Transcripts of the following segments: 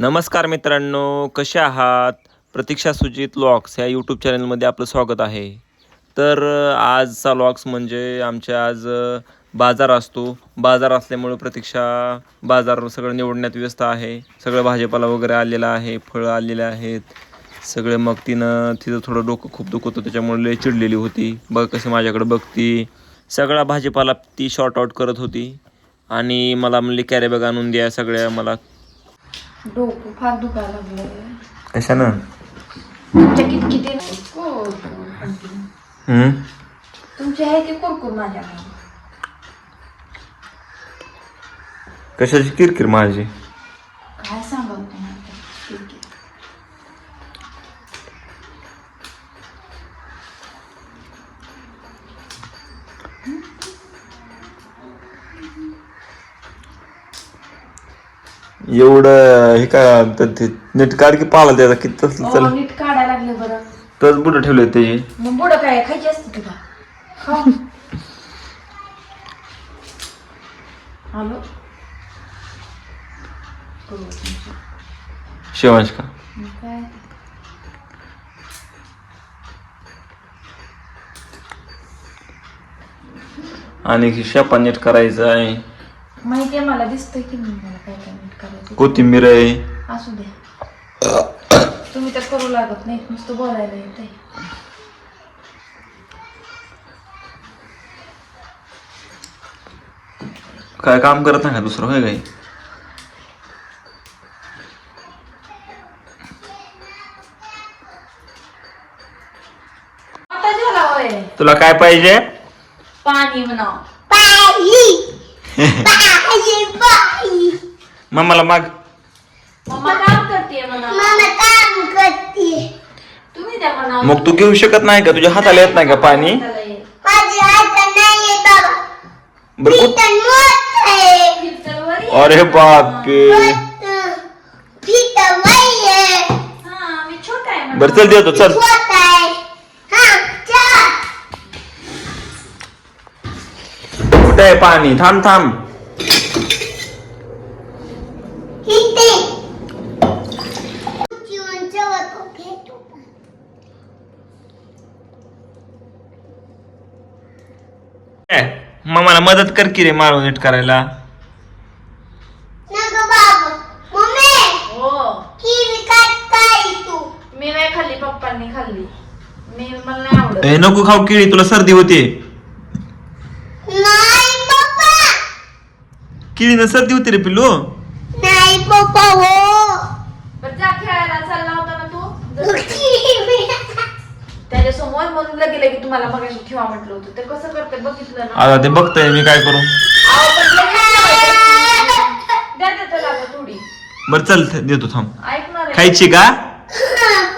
नमस्कार मित्रांनो कसे आहात? प्रतीक्षा सुजित लॉक्स ह्या यूट्यूब चॅनलमध्ये आपलं स्वागत आहे. तर आजचा लॉक्स म्हणजे आमच्या आज बाजार असतो. बाजार असल्यामुळे प्रतीक्षा बाजार सगळं निवडण्यात व्यस्त आहे. सगळं भाजीपाला वगैरे आलेला आहे फळं आलेले आहेत. सगळे मग तिनं तिचं थोडं डोकं खूप दुखत होतं त्याच्यामुळे लय चिडलेली होती. बघ कसं माझ्याकडे बघती. सगळा भाजीपाला ती शॉर्ट आउट करत होती. आणि मला म्हणली कॅरेबॅग आणून द्या सगळ्या मला डोकं फार दुखायला लागलं कशानं तुमच्या किती. हम्म? तुमची आहे की कुरकुर माझ्याकडे कशाची किरकिर माझी एवढं हे काय म्हणतात ते नीट काढ की पाला त्याचा किती तसलं अहो, चल. नीट काढायला लागले बरं. तच बुट ठेवले त्याची मग बुडं काय खायची असते तुला खा हो. शिवांश का मग काय? आणि शेपा नीट करायचं आहे. माहिती आहे मला दिसतंय की नाही मला काय काय नीट करायचं. कोथिंबीर आहे. असू द्या तुम्ही तर करू लागत नाही नुसतं बोलायला येते काय काम करत नाही का दुसरं? होय काही? आता झाला होय. तुला काय पाहिजे? पाणी. म्हणा मम्माला माग. मम्मा काम करते म्हणा. तुम्ही द्या म्हणा. मग तू घेऊ शकत नाही का? तुझ्या हाताला येत नाही का पाणी? हाताला ये. बरं फिल्टरवर ये. अरे बापरे. हा मी छोटा आहे म्हणा. बरं चल देतो चल. कुठे आहे. पाणी थांब थांब ए, मम्माला मदत कर की रे माळू नीट करायला हो मी नाही खाल्ली पप्पांनी खाल्ली. मी मला नाही आवडत. ए नको खाऊ केळी तुला सर्दी होते केळीनं सर्दी होते रे पिल्लू. बरं जा खेळायला चालला होता ना तू? त्याच्यासमोर म्हणून लगे लगे तुम्हाला मग ठेवा म्हटलं होतं. ते कसं करते बघितलं ना? आता ते बघताय मी काय करू. अहो, पण लगेच. द्या थोडी. बर चल थ- देतो थांब. ऐकणार आहे. खायची का?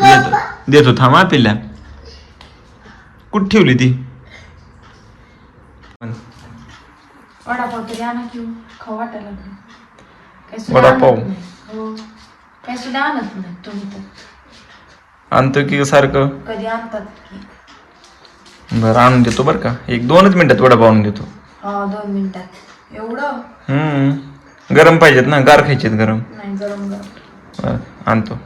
देतो देतो थांब हा पिल्ल्या. कुठं ठेवली ती? वडापाव तरी आणा घेऊन खाऊ वाटायला लागलं. काय सुद्धा वडापाव? नाही. हो. काय सुद्धा आणत नाही तुम्ही तर. आणतो की सारखं? कधी आणतात की. बरं आणून देतो बरं का? एक दोनच मिनिटात वडापाव आणून देतो. हा दोन मिनिटात. एवढं? हम्म. गरम पाहिजेत ना? गार खायचेत गरम. नाही गरम गरम. बरं, आणतो.